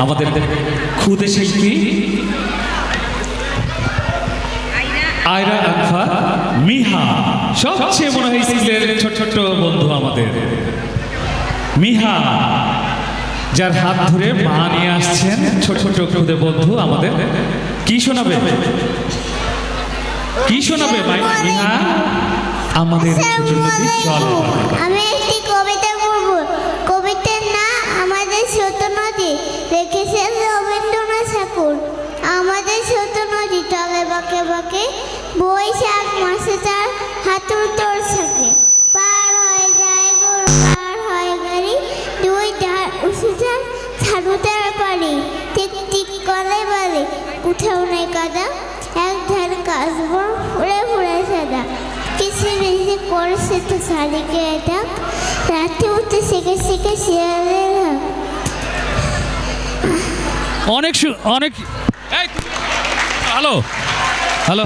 আমাদের খুদে শিল্পী আয়রা আনফা মিহা সবচেয়ে মনে হয় স্কুলের ছোট ছোট বন্ধু আমাদের। মিহা যার হাত ধরে মা নিয়ে আসছেন ছোট ছোট খুদে বন্ধু আমাদের। কি শোনাবে? কি শোনাবে ভাই? মিহা আমাদের ছোট নদী চলে আমি লিখেছেন রবীন্দ্রনাথ ঠাকুর। আমাদের ছোট নদী চলে বাঁকে বাঁকে বৈশাখ মাসে তার হাতুর তোর থাকে। পার হয়ে যায় গরু, পার হয় গাড়ি দুই ধার উঁচু ধার ছাড়ুতার পারি টিক টিক করে বাড়ি উঠেও নেই কাদা, এক ধার কাশবো ফুলে ফুলে সাদা। কিছু বেশি করছে তো শালিকে এটা রাতে উঠে শিখে শিখে শিয়ালের অনেক অনেক হ্যালো। হ্যালো।